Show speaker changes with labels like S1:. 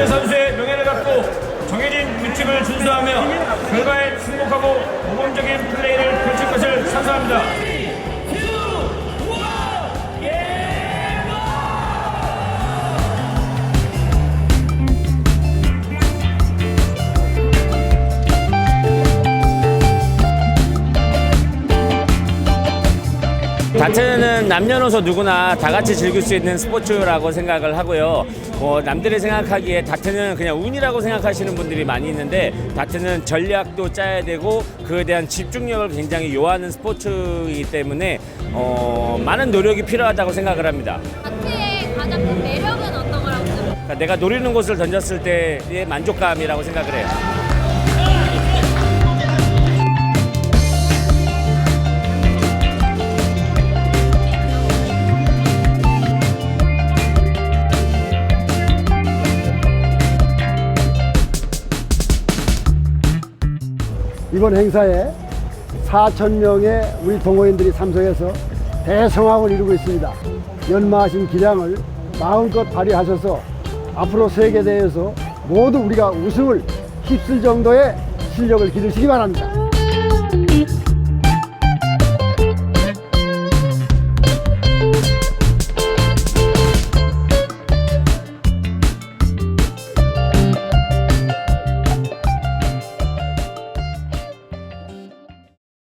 S1: 전체 선수의 명예를 갖고 정해진 규칙을 준수하며 결과에 승복하고 모범적인 플레이를 펼칠 것을 선서합니다.
S2: 다트는 남녀노소 누구나 다 같이 즐길 수 있는 스포츠라고 생각을 하고요. 뭐 남들이 생각하기에 다트는 그냥 운이라고 생각하시는 분들이 많이 있는데 다트는 전략도 짜야 되고 그에 대한 집중력을 굉장히 요하는 스포츠이기 때문에 어, 많은 노력이 필요하다고 생각을 합니다.
S3: 다트의 가장 큰 매력은 어떤 거라고 생각해요?
S2: 그러니까 내가 노리는 곳을 던졌을 때의 만족감이라고 생각을 해요.
S4: 이번 행사에 4천 명의 우리 동호인들이 참석해서 대성황을 이루고 있습니다. 연마하신 기량을 마음껏 발휘하셔서 앞으로 세계대회에서 모두 우리가 우승을 휩쓸 정도의 실력을 기르시기 바랍니다.